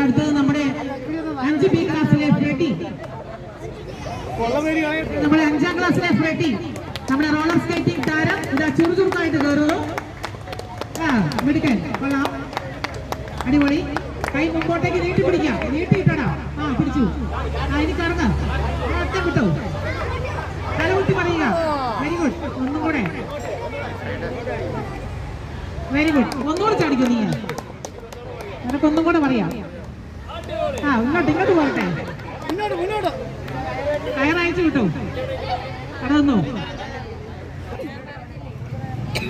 അടുത്തത് നമ്മുടെ അഞ്ച് ബി ക്ലാസ്സിലെ ഫ്രെഡി നമ്മുടെ അഞ്ചാം ക്ലാസ്സിലെ ഫ്രെഡി നമ്മുടെ റോളർ സ്കേറ്റിംഗ് താരം ഇതാ ചുറുചുറുക്കായിട്ട് കയറുന്നു. ആ മിടുക്കൻ കൊള്ളാം. അടിപൊളി. കൈ മുമ്പോട്ടേക്ക് നീട്ടി പിടിക്കാം. നീട്ടിയിട്ടടാ. ആ പിടിച്ചു. ആ ഇനി കറങ്ങ. അറ്റം വിട്ടോ. തലകുട്ടി പറയുക. വെരി ഗുഡ് ഒന്നും കൂടെ. വെരി ഗുഡ് ഒന്നുകൂടെ ചാടിക്കോ നീ. നിനക്കൊന്നും കൂടെ പറയാം. ആ ഇങ്ങോട്ട് ഇങ്ങോട്ട് പോകട്ടെ. മുന്നോട്ട് കയറയച്ചു കിട്ടോ കടന്നു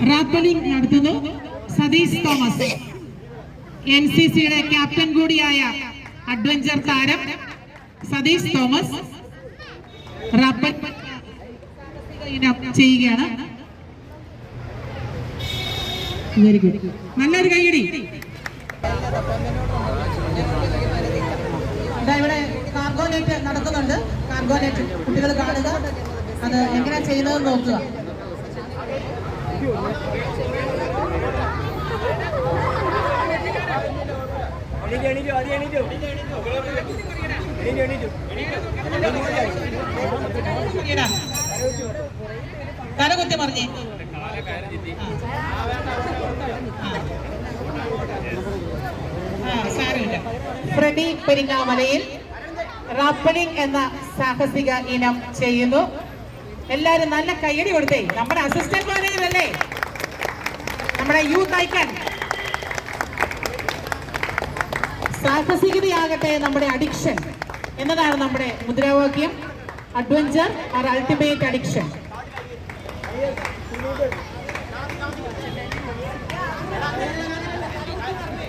റാപ്പലിംഗ് നടത്തുന്നു. സതീഷ് തോമസ്. എൻ സി സിയുടെ ക്യാപ്റ്റൻ കൂടിയായ അഡ്വഞ്ചർ താരം സതീഷ് തോമസ്. ഇനം ചെയ്യുകയാണ്. Very good. നല്ലൊരു കൈയടി. ഇവിടെ കാർഗോ നെറ്റ് നടക്കുന്നുണ്ട്. കാർഗോ നെറ്റ് കുട്ടികൾ കാണുക. അത് എങ്ങനെ ചെയ്യുന്നത് നോക്കുക. കരകുത്തി എണീറ്റു പറഞ്ഞേ ഫ്രെഡി പെരിങ്ങാമലയിൽ റാപ്പണിംഗ് എന്ന സാഹസിക ഇനം ചെയ്യുന്നു. എല്ലാരും നല്ല കയ്യടി കൊടുത്തേ. നമ്മുടെ അസിസ്റ്റന്റ് മാനേജർ അല്ലേ? നമ്മുടെ യൂത്ത് ഐക്കൺ സാഹസികതയാകട്ടെ നമ്മുടെ അഡിക്ഷൻ എന്നതാണ് നമ്മുടെ മുദ്രാവാക്യം. അഡ്വഞ്ചർ ആർ അൾട്ടിമേറ്റ് അഡിക്ഷൻ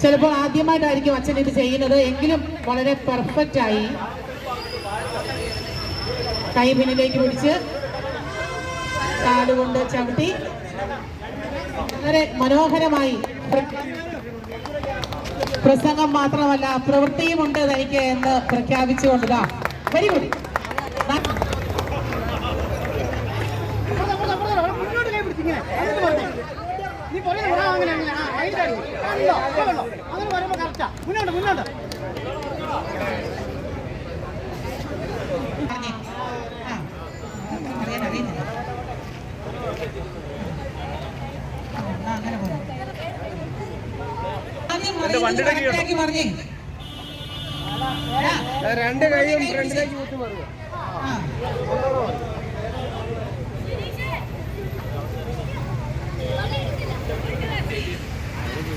ചിലപ്പോൾ ആദ്യമായിട്ടായിരിക്കും അച്ഛൻ ഇത് ചെയ്യുന്നത്. എങ്കിലും വളരെ പെർഫെക്റ്റ് ആയി. കൈ പിന്നിലേക്ക് പിടിച്ച് കാലുകൊണ്ട് ചവിട്ടി. വളരെ മനോഹരമായി പ്ര- പ്രസംഗം മാത്രമല്ല പ്രവൃത്തിയുമുണ്ട് തനിക്ക് എന്ന് പ്രഖ്യാപിച്ചുകൊണ്ടുതാ വെരി ഗുഡ് മുന്നോട്ട് കൈ പിടിച്ചിങ്ങനെ എന്നിട്ട് പറഞ്ഞേ അങ്ങനെ അങ്ങനെ ആ അതിന്റെ അടി കണ്ടോ ഇപ്പൊ അങ്ങനെ വരുമ്പോ കറക്റ്റാ മുന്നോട്ട് മുന്നോട്ട് പറഞ്ഞേ രണ്ട് കൈയും ഫ്രണ്ടിലേക്ക് കുത്തി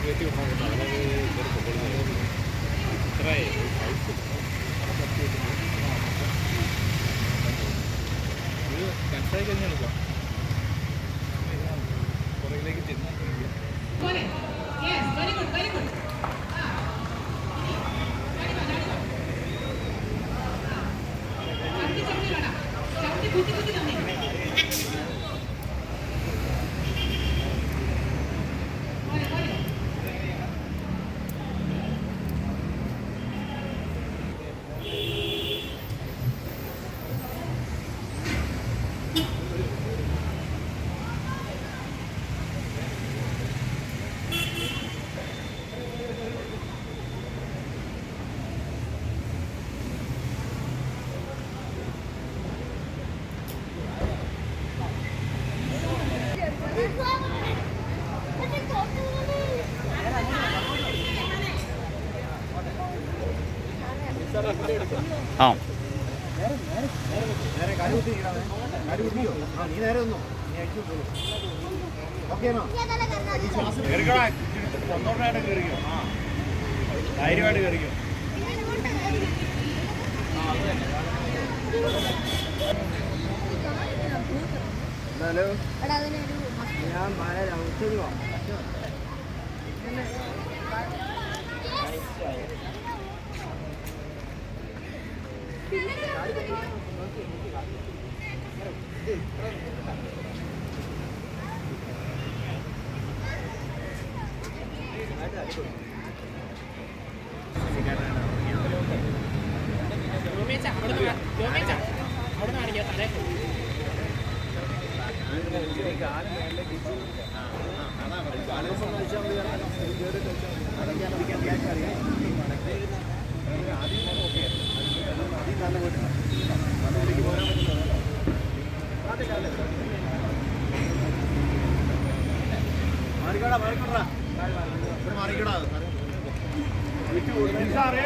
这个地方我找个 ശ്വാസം ധൈര്യമായിട്ട് കയറിക്കോ ഹലോ ഞാൻ മഴ മാറിക്കോടാ മാറിക്കോടാ. പോവാം നിസാറേ